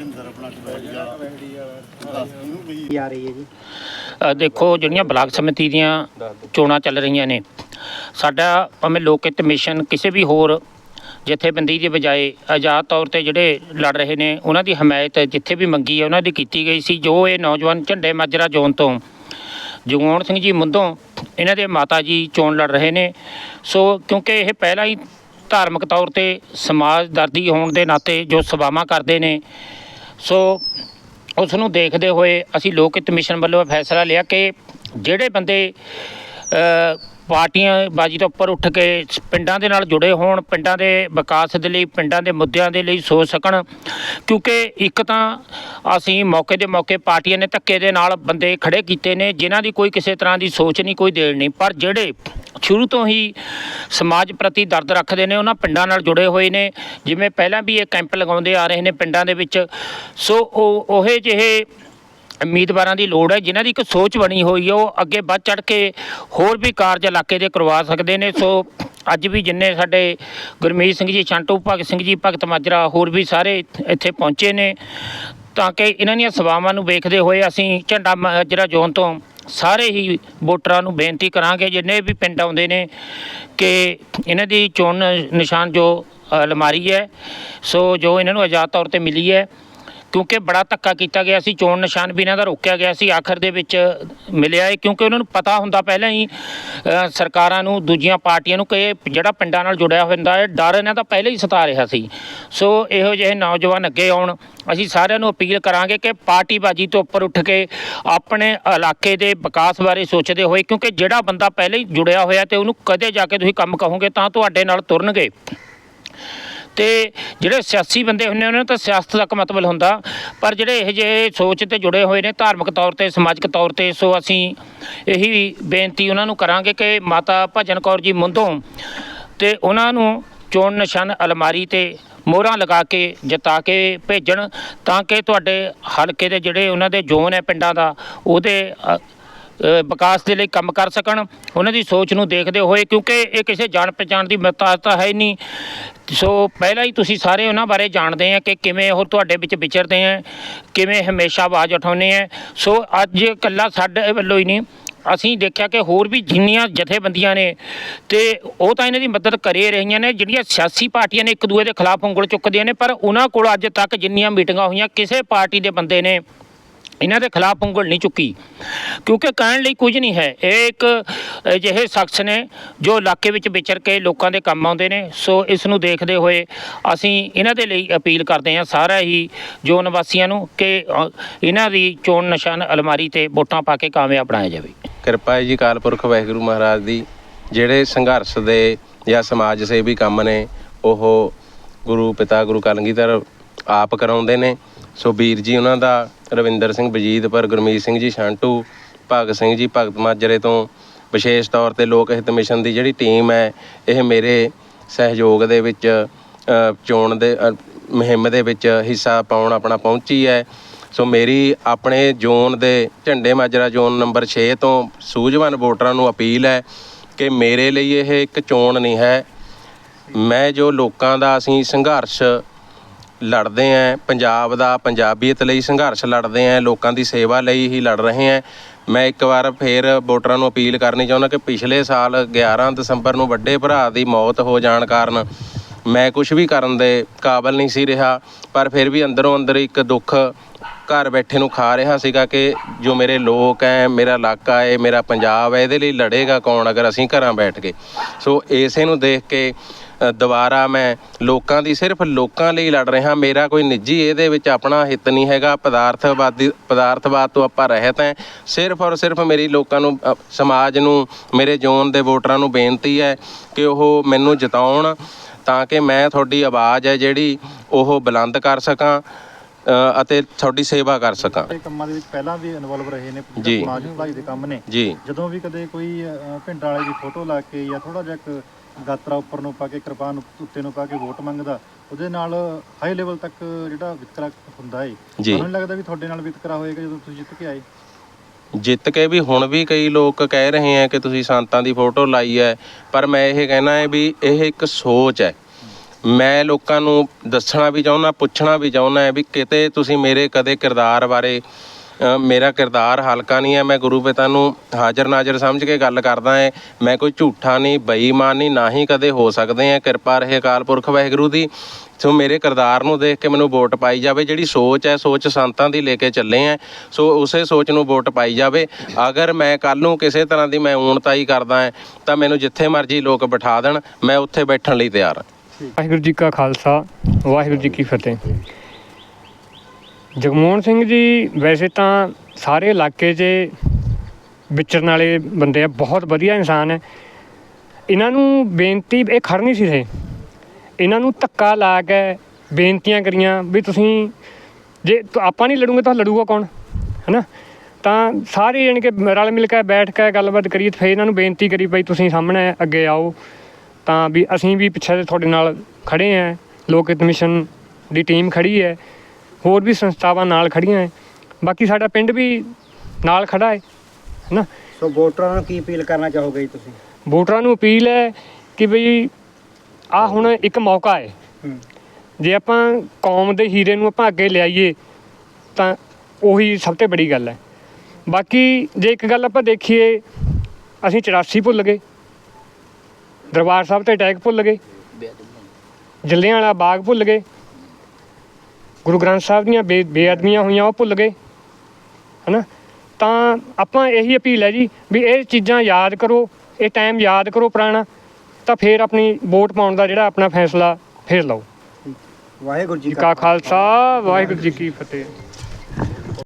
ਹਰਿੰਦਰ ਆਪਣਾ ਟਵੈਲ ਜਾ ਦੱਸ ਇਹਨੂੰ ਵੀ ਆ ਰਹੀ ਹੈ ਜੀ ਅ, ਦੇਖੋ ਜਿਹੜੀਆਂ ਬਲਾਕ ਸਮਿਤੀ ਦੀਆਂ ਚੋਣਾਂ ਚੱਲ ਰਹੀਆਂ ਨੇ ਸਾਡਾ ਭਾਵੇਂ ਲੋਕ ਹਿੱਤ ਮਿਸ਼ਨ ਕਿਸੇ ਵੀ ਹੋਰ ਜਥੇਬੰਦੀ ਦੀ ਬਜਾਏ ਆਜ਼ਾਦ ਤੌਰ ਤੇ ਜਿਹੜੇ ਲੜ ਰਹੇ ਨੇ ਉਹਨਾਂ ਦੀ ਹਮਾਇਤ ਜਿੱਥੇ ਵੀ ਮੰਗੀ ਹੈ ਉਹਨਾਂ ਦੀ ਕੀਤੀ ਗਈ ਸੀ। ਜੋ ਇਹ ਨੌਜਵਾਨ ਝੰਡੇ ਮਾਜਰਾ ਜ਼ੋਨ ਤੋਂ ਜਗਮੋਹਨ ਸਿੰਘ ਜੀ ਮੁੰਦੋਂ ਇਹਨਾਂ ਦੇ ਮਾਤਾ ਜੀ ਚੋਣ ਲੜ ਰਹੇ ਨੇ। ਸੋ ਕਿਉਂਕਿ ਇਹ ਪਹਿਲਾਂ ਹੀ ਧਾਰਮਿਕ ਤੌਰ ਤੇ ਸਮਾਜ ਦਰਦੀ ਹੋਣ ਦੇ ਨਾਤੇ ਜੋ ਸੇਵਾਵਾਂ ਕਰਦੇ ਨੇ ਸੋ ਉਸ ਨੂੰ ਦੇਖਦੇ ਹੋਏ ਅਸੀਂ ਲੋਕ ਹਿੱਤ ਮਿਸ਼ਨ ਵੱਲੋਂ ਇਹ ਫੈਸਲਾ ਲਿਆ ਕਿ ਜਿਹੜੇ ਬੰਦੇ ਪਾਰਟੀਆਂ ਬਾਜੀ ਤੋਂ ਉੱਪਰ ਉੱਠ ਕੇ ਪਿੰਡਾਂ ਦੇ ਨਾਲ ਜੁੜੇ ਹੋਣ, ਪਿੰਡਾਂ ਦੇ ਵਿਕਾਸ ਦੇ ਲਈ, ਪਿੰਡਾਂ ਦੇ ਮੁੱਦਿਆਂ ਦੇ ਲਈ ਸੋਚ ਸਕਣ। ਕਿਉਂਕਿ ਇੱਕ ਤਾਂ ਅਸੀਂ ਮੌਕੇ ਦੇ ਮੌਕੇ ਪਾਰਟੀਆਂ ਨੇ ਧੱਕੇ ਦੇ ਨਾਲ ਬੰਦੇ ਖੜੇ ਕੀਤੇ ਨੇ, ਜਿਨ੍ਹਾਂ ਦੀ ਕੋਈ ਕਿਸੇ ਤਰ੍ਹਾਂ ਦੀ ਸੋਚ ਨਹੀਂ, ਕੋਈ ਦੇਣ ਨਹੀਂ। ਪਰ ਜਿਹੜੇ ਸ਼ੁਰੂ ਤੋਂ ਹੀ ਸਮਾਜ ਪ੍ਰਤੀ ਦਰਦ ਰੱਖਦੇ ਨੇ, ਉਹਨਾਂ ਪਿੰਡਾਂ ਨਾਲ ਜੁੜੇ ਹੋਏ ਨੇ। ਜਿਵੇਂ ਪਹਿਲਾਂ ਵੀ ਇਹ ਕੈਂਪ ਲਗਾਉਂਦੇ ਆ ਰਹੇ ਨੇ ਪਿੰਡਾਂ ਦੇ ਵਿੱਚ। ਸੋ ਉਹ ਉਹੇ ਜਿਹੇ ਉਮੀਦਵਾਰਾਂ ਦੀ ਲੋੜ ਹੈ, ਜਿਨ੍ਹਾਂ ਦੀ ਇੱਕ ਸੋਚ ਬਣੀ ਹੋਈ ਹੈ, ਉਹ ਅੱਗੇ ਵੱਧ ਚੜ ਕੇ ਹੋਰ ਵੀ ਕਾਰਜ ਇਲਾਕੇ ਦੇ ਕਰਵਾ ਸਕਦੇ ਨੇ। ਸੋ ਅੱਜ ਵੀ ਜਿੰਨੇ ਸਾਡੇ ਗੁਰਮੀਤ ਸਿੰਘ ਜੀ, ਛੰਟੂ ਭਗਤ ਸਿੰਘ ਜੀ, ਭਗਤ ਮਾਜਰਾ, ਹੋਰ ਵੀ ਸਾਰੇ ਇੱਥੇ ਪਹੁੰਚੇ ਨੇ, ਤਾਂ ਕਿ ਇਹਨਾਂ ਦੀਆਂ ਸੇਵਾਵਾਂ ਨੂੰ ਵੇਖਦੇ ਹੋਏ ਅਸੀਂ ਝੰਡਾ ਮਾਜਰਾ ਜ਼ੋਨ ਤੋਂ ਸਾਰੇ ਹੀ ਵੋਟਰਾਂ ਨੂੰ ਬੇਨਤੀ ਕਰਾਂਗੇ, ਜਿੰਨੇ ਵੀ ਪਿੰਡ ਆਉਂਦੇ ਨੇ, ਕਿ ਇਹਨਾਂ ਦੀ ਚੋਣ ਨਿਸ਼ਾਨ ਜੋ ਅਲਮਾਰੀ ਹੈ, ਸੋ ਜੋ ਇਹਨਾਂ ਨੂੰ ਆਜ਼ਾਦ ਤੌਰ ਤੇ ਮਿਲੀ ਹੈ ਕਿਉਂਕਿ ਬੜਾ ਧੱਕਾ ਕੀਤਾ ਗਿਆ ਸੀ, ਚੋਣ ਨਿਸ਼ਾਨ ਵੀ ਇਹਨਾਂ ਦਾ ਰੋਕਿਆ ਗਿਆ ਸੀ, ਆਖਰ ਦੇ ਵਿੱਚ ਮਿਲਿਆ ਹੈ ਕਿਉਂਕਿ ਉਹਨਾਂ ਨੂੰ ਪਤਾ ਹੁੰਦਾ ਪਹਿਲਾਂ ਹੀ ਸਰਕਾਰਾਂ ਨੂੰ, ਦੂਜੀਆਂ ਪਾਰਟੀਆਂ ਨੂੰ ਕਿ ਜਿਹੜਾ ਪਿੰਡਾਂ ਨਾਲ ਜੁੜਿਆ ਹੁੰਦਾ ਹੈ ਡਰ ਇਹਨਾਂ ਦਾ ਪਹਿਲਾਂ ਹੀ ਸਤਾ ਰਿਹਾ ਸੀ। ਸੋ ਇਹੋ ਜਿਹੇ ਨੌਜਵਾਨ ਅੱਗੇ ਆਉਣ, ਅਸੀਂ ਸਾਰਿਆਂ ਨੂੰ ਅਪੀਲ ਕਰਾਂਗੇ ਕਿ ਪਾਰਟੀਬਾਜ਼ੀ ਤੋਂ ਉੱਪਰ ਉੱਠ ਕੇ ਆਪਣੇ ਇਲਾਕੇ ਦੇ ਵਿਕਾਸ ਬਾਰੇ ਸੋਚਦੇ ਹੋਏ, ਕਿਉਂਕਿ ਜਿਹੜਾ ਬੰਦਾ ਪਹਿਲਾਂ ਹੀ ਜੁੜਿਆ ਹੋਇਆ ਤੇ ਉਹਨੂੰ ਕਦੇ ਜਾ ਕੇ ਤੁਸੀਂ ਕੰਮ ਕਹੋਗੇ, ਤਾਂ ਤੁਹਾਡੇ ਨਾਲ ਤੁਰਨਗੇ। ਤੇ ਜਿਹੜੇ ਸਿਆਸੀ ਬੰਦੇ ਹੁੰਦੇ ਉਹਨਾਂ ਨੂੰ ਤਾਂ ਸਿਆਸਤ ਤੱਕ ਮਤਲਬ ਹੁੰਦਾ। ਪਰ ਜਿਹੜੇ ਇਹ ਜਿਹੇ ਸੋਚ ਤੇ ਜੁੜੇ ਹੋਏ ਨੇ, ਧਾਰਮਿਕ ਤੌਰ ਤੇ, ਸਮਾਜਿਕ ਤੌਰ ਤੇ, ਸੋ ਅਸੀਂ ਇਹੀ ਬੇਨਤੀ ਉਹਨਾਂ ਨੂੰ ਕਰਾਂਗੇ ਕਿ ਮਾਤਾ ਭਜਨ ਕੌਰ ਜੀ ਮੁੰਦੋਂ ਤੇ ਉਹਨਾਂ ਨੂੰ ਚੋਣ ਨਿਸ਼ਾਨ ਅਲਮਾਰੀ ਤੇ ਮੋਹਰਾਂ ਲਗਾ ਕੇ, ਜਿਤਾ ਕੇ ਭੇਜਣ, ਤਾਂ ਕਿ ਤੁਹਾਡੇ ਹਲਕੇ ਦੇ ਜਿਹੜੇ ਉਹਨਾਂ ਦੇ ਜ਼ੋਨ ਹੈ ਪਿੰਡਾਂ ਦਾ, ਉਹਦੇ ਵਿਕਾਸ ਦੇ ਲਈ ਕੰਮ ਕਰ ਸਕਣ। ਉਹਨਾਂ ਦੀ ਸੋਚ ਨੂੰ ਦੇਖਦੇ ਹੋਏ, ਕਿਉਂਕਿ ਇਹ ਕਿਸੇ ਜਾਣ ਪਛਾਣ ਦੀ ਮਹਤਾਜ ਹੈ ਹੀ ਨਹੀਂ। ਸੋ ਪਹਿਲਾਂ ਹੀ ਤੁਸੀਂ ਸਾਰੇ ਉਹਨਾਂ ਬਾਰੇ ਜਾਣਦੇ ਆ ਕਿ ਕਿਵੇਂ ਉਹ ਤੁਹਾਡੇ ਵਿੱਚ ਵਿਚਰਦੇ ਆ, ਕਿਵੇਂ ਹਮੇਸ਼ਾ ਆਵਾਜ਼ ਉਠਾਉਂਦੇ ਆ। ਸੋ ਅੱਜ ਇਕੱਲਾ ਸਾਡੇ ਵੱਲੋਂ ਹੀ ਨਹੀਂ, ਅਸੀਂ ਦੇਖਿਆ ਕਿ ਹੋਰ ਵੀ ਜਿੰਨੀਆਂ ਜਥੇਬੰਦੀਆਂ ਨੇ, ਤੇ ਉਹ ਤਾਂ ਇਹਨਾਂ ਦੀ ਮਦਦ ਕਰੇ ਰਹੀਆਂ ਨੇ, ਜਿਹੜੀਆਂ ਸਿਆਸੀ ਪਾਰਟੀਆਂ ਨੇ ਇੱਕ ਦੂਏ ਦੇ ਖਿਲਾਫ ਉਂਗਲ ਚੁੱਕਦੀਆਂ ਨੇ, ਪਰ ਉਹਨਾਂ ਕੋਲ ਅੱਜ ਤੱਕ ਜਿੰਨੀਆਂ ਮੀਟਿੰਗਾਂ ਹੋਈਆਂ, ਕਿਸੇ ਪਾਰਟੀ ਦੇ ਬੰਦੇ ਨੇ ਇਹਨਾਂ ਦੇ ਖਿਲਾਫ ਉਂਗਲ ਨਹੀਂ ਚੁੱਕੀ। ਕਿਉਂਕਿ ਕਹਿਣ ਲਈ ਕੁਝ ਨਹੀਂ ਹੈ। ਇਹ ਇੱਕ ਅਜਿਹੇ ਸ਼ਖਸ ਨੇ ਜੋ ਇਲਾਕੇ ਵਿੱਚ ਵਿਚਰ ਕੇ ਲੋਕਾਂ ਦੇ ਕੰਮ ਆਉਂਦੇ ਨੇ। ਸੋ ਇਸ ਨੂੰ ਦੇਖਦੇ ਹੋਏ ਅਸੀਂ ਇਹਨਾਂ ਦੇ ਲਈ ਅਪੀਲ ਕਰਦੇ ਹਾਂ ਸਾਰਾ ਹੀ ਜੋ ਨਿਵਾਸੀਆਂ ਨੂੰ ਕਿ ਇਹਨਾਂ ਦੀ ਚੋਣ ਨਿਸ਼ਾਨ ਅਲਮਾਰੀ ਤੇ ਵੋਟਾਂ ਪਾ ਕੇ ਕਾਮਯਾਬ ਬਣਾਇਆ ਜਾਵੇ। ਕਿਰਪਾ ਹੈ ਜੀ ਕਾਲਪੁਰਖ ਵਾਹਿਗੁਰੂ ਮਹਾਰਾਜ ਦੀ। ਜਿਹੜੇ ਸੰਘਰਸ਼ ਦੇ ਜਾਂ ਸਮਾਜ ਸੇਵੀ ਕੰਮ ਨੇ, ਉਹ ਗੁਰੂ ਪਿਤਾ ਗੁਰੂ ਕਲਗੀਧਰ ਆਪ ਕਰਾਉਂਦੇ ਨੇ। ਸੋ ਵੀਰ ਜੀ, ਉਹਨਾਂ ਦਾ ਰਵਿੰਦਰ ਸਿੰਘ ਬਜੀਦਪੁਰ ਗੁਰਮੀਤ ਸਿੰਘ ਜੀ, ਸ਼ਾਂਟੂ, ਭਗਤ ਸਿੰਘ ਜੀ, ਭਗਤ ਮਾਜਰੇ ਤੋਂ ਵਿਸ਼ੇਸ਼ ਤੌਰ ਤੇ ਲੋਕ ਹਿੱਤ ਮਿਸ਼ਨ ਦੀ ਜਿਹੜੀ ਟੀਮ ਹੈ, ਇਹ ਮੇਰੇ ਸਹਿਯੋਗ ਦੇ ਵਿੱਚ ਚੋਣ ਦੇ ਮੁਹਿੰਮ ਦੇ ਵਿੱਚ ਹਿੱਸਾ ਪਾਉਣ ਆਪਣਾ ਪਹੁੰਚੀ ਹੈ। ਸੋ ਮੇਰੀ ਆਪਣੇ ਜ਼ੋਨ ਦੇ ਝੰਡੇ ਮਾਜਰਾ ਜ਼ੋਨ ਨੰਬਰ 6 ਤੋਂ ਸੂਝਵਾਨ ਵੋਟਰਾਂ ਨੂੰ ਅਪੀਲ ਹੈ ਕਿ ਮੇਰੇ ਲਈ ਇਹ ਇੱਕ ਚੋਣ ਨਹੀਂ ਹੈ। ਮੈਂ ਜੋ ਲੋਕਾਂ ਦਾ ਅਸੀਂ ਸੰਘਰਸ਼ ਲੜਦੇ ਆਂ, ਪੰਜਾਬ ਦਾ ਪੰਜਾਬੀਅਤ ਲਈ ਸੰਘਰਸ਼ ਲੜਦੇ ਆਂ, ਲੋਕਾਂ ਦੀ ਸੇਵਾ ਲਈ ਹੀ ਲੜ ਰਹੇ ਆਂ। ਮੈਂ ਇੱਕ ਵਾਰ ਫੇਰ ਵੋਟਰਾਂ ਨੂੰ ਅਪੀਲ ਕਰਨੀ ਚਾਹੁੰਦਾ ਕਿ ਪਿਛਲੇ ਸਾਲ 11 ਦਸੰਬਰ ਨੂੰ ਵੱਡੇ ਭਰਾ ਦੀ ਮੌਤ ਹੋ ਜਾਣ ਕਾਰਨ ਮੈਂ ਕੁਝ ਵੀ ਕਰਨ ਦੇ ਕਾਬਲ ਨਹੀਂ ਸੀ ਰਿਹਾ, ਪਰ ਫਿਰ ਵੀ ਅੰਦਰੋਂ ਅੰਦਰ ਇੱਕ ਦੁੱਖ ਘਰ ਬੈਠੇ ਨੂੰ ਖਾ ਰਿਹਾ ਸੀਗਾ ਕਿ ਜੋ ਮੇਰੇ ਲੋਕ ਐ, ਮੇਰਾ ਇਲਾਕਾ ਹੈ ਮੇਰਾ ਪੰਜਾਬ ਹੈ ਇਹਦੇ ਲਈ ਲੜੇਗਾ ਕੌਣ ਅਗਰ ਅਸੀਂ ਘਰਾਂ ਬੈਠ ਕੇ? ਸੋ ਇਸੇ ਨੂੰ ਦੇਖ ਕੇ ਦੁਬਾਰਾ ਮੈਂ ਲੋਕਾਂ ਦੀ ਸਿਰਫ ਲੋਕਾਂ ਲਈ ਲੜ ਰਿਹਾ। ਮੇਰਾ ਕੋਈ ਨਿੱਜੀ ਇਹਦੇ ਵਿੱਚ ਆਪਣਾ ਹਿੱਤ ਨਹੀਂ ਹੈਗਾ। ਪਦਾਰਥਵਾਦੀ ਪਦਾਰਥਵਾਦ ਤੋਂ ਆਪਾਂ ਰਹਿਤ ਹੈ। ਸਿਰਫ ਔਰ ਸਿਰਫ ਮੇਰੀ ਲੋਕਾਂ ਨੂੰ ਸਮਾਜ ਨੂੰ ਮੇਰੇ ਜ਼ੋਨ ਦੇ ਵੋਟਰਾਂ ਨੂੰ ਬੇਨਤੀ ਹੈ ਕਿ ਉਹ ਮੈਨੂੰ ਜਿਤਾਉਣ ਤਾਂ ਕਿ ਮੈਂ ਤੁਹਾਡੀ ਆਵਾਜ਼ ਹੈ ਜਿਹੜੀ ਉਹ ਬੁਲੰਦ ਕਰ ਸਕਾਂ ਅਤੇ ਤੁਹਾਡੀ ਸੇਵਾ ਕਰ ਸਕਾਂ। ਕੰਮਾਂ ਦੇ ਵਿੱਚ ਪਹਿਲਾਂ ਵੀ ਇਨਵੋਲਵ ਰਹੇ ਨੇ। ਸਮਾਜ ਭਲਾਈ ਦੇ ਕੰਮ ਨੇ। ਜੀ। ਜਦੋਂ ਵੀ ਕਦੇ ਕੋਈ ਪਿੰਡ ਵਾਲੇ ਦੀ ਫੋਟੋ ਲਾ ਕੇ ਜਾਂ ਥੋੜਾ ਜਿਹਾ ਇੱਕ ਗਾਤਰਾ ਉੱਪਰ ਨੂੰ ਪਾ ਕੇ ਕਿਰਪਾਨ ਉੱਤੇ ਨੂੰ ਪਾ ਕੇ ਵੋਟ ਮੰਗਦਾ ਉਹਦੇ ਨਾਲ ਹਾਈ ਲੈਵਲ ਤੱਕ ਜਿਹੜਾ ਵਿਤਕਰਾ ਹੁੰਦਾ ਏ। ਜੀ। ਤੁਹਾਨੂੰ ਨੀ ਲੱਗਦਾ ਵੀ ਤੁਹਾਡੇ ਨਾਲ ਵਿਤਕਰਾ ਹੋਏਗਾ ਜਦੋਂ ਤੁਸੀਂ ਜਿੱਤ ਕੇ ਆਏ? ਜਿੱਤ ਕੇ ਵੀ ਹੁਣ ਵੀ ਕਈ ਲੋਕ ਕਹਿ ਰਹੇ ਆ ਕਿ ਤੁਸੀਂ ਸੰਤਾਂ ਦੀ ਫੋਟੋ ਲਾਈ ਹੈ ਪਰ ਮੈਂ ਇਹ ਕਹਿਣਾ ਹੈ ਵੀ ਇਹ ਇੱਕ ਸੋਚ ਹੈ ਮੈਂ ਲੋਕਾਂ ਨੂੰ ਦੱਸਣਾ ਵੀ ਚਾਹੁੰਦਾ ਪੁੱਛਣਾ ਵੀ ਚਾਹੁੰਦਾ ਹੈ ਵੀ ਕਿਤੇ ਤੁਸੀਂ ਮੇਰੇ ਕਦੇ ਕਿਰਦਾਰ ਬਾਰੇ ਮੇਰਾ ਕਿਰਦਾਰ ਹਲਕਾ ਨਹੀਂ ਹੈ, ਮੈਂ ਗੁਰੂ ਪਿਤਾ ਨੂੰ ਹਾਜ਼ਰ ਨਾਜ਼ਰ ਸਮਝ ਕੇ ਗੱਲ ਕਰਦਾ ਹੈ। ਮੈਂ ਕੋਈ ਝੂਠਾ ਨਹੀਂ, ਬੇਈਮਾਨ ਨਹੀਂ, ਨਾ ਹੀ ਕਦੇ ਹੋ ਸਕਦੇ ਆ ਕਿਰਪਾ ਰਹੇ ਅਕਾਲ ਪੁਰਖ ਵਾਹਿਗੁਰੂ ਦੀ। ਸੋ ਮੇਰੇ ਕਿਰਦਾਰ ਨੂੰ ਦੇਖ ਕੇ ਮੈਨੂੰ ਵੋਟ ਪਾਈ ਜਾਵੇ। ਜਿਹੜੀ ਸੋਚ ਹੈ, ਸੋਚ ਸੰਤਾਂ ਦੀ ਲੈ ਕੇ ਚੱਲੇ ਆ ਸੋ ਉਸੇ ਸੋਚ ਨੂੰ ਵੋਟ ਪਾਈ ਜਾਵੇ। ਅਗਰ ਮੈਂ ਕੱਲ ਨੂੰ ਕਿਸੇ ਤਰ੍ਹਾਂ ਦੀ ਮੈਂ ਊਣਤਾਈ ਕਰਦਾ ਹਾਂ, ਤਾਂ ਮੈਨੂੰ ਜਿੱਥੇ ਮਰਜ਼ੀ ਲੋਕ ਬਿਠਾ ਦੇਣ। ਮੈਂ ਉੱਥੇ ਬੈਠਣ ਲਈ ਤਿਆਰ ਹਾਂ। ਵਾਹਿਗੁਰੂ ਜੀ ਕਾ ਖਾਲਸਾ, ਵਾਹਿਗੁਰੂ ਜੀ ਕੀ ਫਤਿਹ। ਜਗਮੋਹਨ ਸਿੰਘ ਜੀ, ਵੈਸੇ ਤਾਂ ਸਾਰੇ ਇਲਾਕੇ 'ਚ ਵਿਚਰਨ ਵਾਲੇ ਬੰਦੇ ਆ, ਬਹੁਤ ਵਧੀਆ ਇਨਸਾਨ ਹੈ। ਇਹਨਾਂ ਨੂੰ ਬੇਨਤੀ, ਇਹ ਖੜ ਨਹੀਂ ਸੀ ਰਹੇ। ਇਹਨਾਂ ਨੂੰ ਧੱਕਾ ਲਾ ਕੇ ਬੇਨਤੀਆਂ ਕਰੀਆਂ ਵੀ ਤੁਸੀਂ ਜੇ ਆਪਾਂ ਨਹੀਂ ਲੜੂਗੇ ਤਾਂ ਲੜੂਗਾ ਕੌਣ, ਹੈਨਾ? ਤਾਂ ਸਾਰੇ ਜਾਣੀ ਕਿ ਰਲ ਮਿਲ ਕੇ ਬੈਠ ਕੇ ਗੱਲਬਾਤ ਕਰੀ ਤੇ ਫਿਰ ਇਹਨਾਂ ਨੂੰ ਬੇਨਤੀ ਕਰੀ ਬਈ ਤੁਸੀਂ ਸਾਹਮਣੇ ਅੱਗੇ ਆਓ। ਤਾਂ ਵੀ ਅਸੀਂ ਵੀ ਪਿੱਛੇ ਤੁਹਾਡੇ ਨਾਲ ਖੜੇ ਆਂ ਲੋਕ ਹਿੱਤ ਮਿਸ਼ਨ ਦੀ ਟੀਮ ਖੜੀ ਹੈ। ਹੋਰ ਵੀ ਸੰਸਥਾਵਾਂ ਨਾਲ ਖੜੀਆਂ ਹੈ ਬਾਕੀ ਸਾਡਾ ਪਿੰਡ ਵੀ ਨਾਲ ਖੜਾ ਹੈ ਹੈਨਾ? ਸੋ ਵੋਟਰਾਂ ਨੂੰ ਕੀ ਅਪੀਲ ਕਰਨਾ ਚਾਹੋਗੇ ਜੀ ਤੁਸੀਂ? ਵੋਟਰਾਂ ਨੂੰ ਅਪੀਲ ਹੈ ਕਿ ਬਈ ਆ ਹੁਣ ਇੱਕ ਮੌਕਾ ਹੈ। ਜੇ ਆਪਾਂ ਕੌਮ ਦੇ ਹੀਰੇ ਨੂੰ ਆਪਾਂ ਅੱਗੇ ਲਿਆਈਏ ਤਾਂ ਉਹੀ ਸਭ ਤੋਂ ਬੜੀ ਗੱਲ ਹੈ ਬਾਕੀ ਜੇ ਇੱਕ ਗੱਲ ਆਪਾਂ ਦੇਖੀਏ ਅਸੀਂ 84 ਭੁੱਲ ਗਏ। ਦਰਬਾਰ ਸਾਹਿਬ ਤੇ ਅਟੈਕ ਭੁੱਲ ਗਏ। ਜੱਲਿਆਂਵਾਲਾ ਬਾਗ ਭੁੱਲ ਗਏ। ਗੁਰੂ ਗ੍ਰੰਥ ਸਾਹਿਬ ਦੀਆਂ ਬੇ ਬੇਅਦਬੀਆਂ ਹੋਈਆਂ ਉਹ ਭੁੱਲ ਗਏ। ਹਨਾ? ਤਾਂ ਆਪਾਂ ਇਹੀ ਅਪੀਲ ਹੈ ਜੀ ਵੀ ਇਹ ਚੀਜ਼ਾਂ ਯਾਦ ਕਰੋ ਇਹ ਟਾਈਮ ਯਾਦ ਕਰੋ ਪੁਰਾਣਾ ਤਾਂ ਫਿਰ ਆਪਣੀ ਵੋਟ ਪਾਉਣ ਦਾ ਜਿਹੜਾ ਆਪਣਾ ਫੈਸਲਾ ਫਿਰ ਲਓ। ਵਾਹਿਗੁਰੂ ਜੀ ਕਾ ਖਾਲਸਾ। ਵਾਹਿਗੁਰੂ ਜੀ ਕੀ ਫਤਿਹ।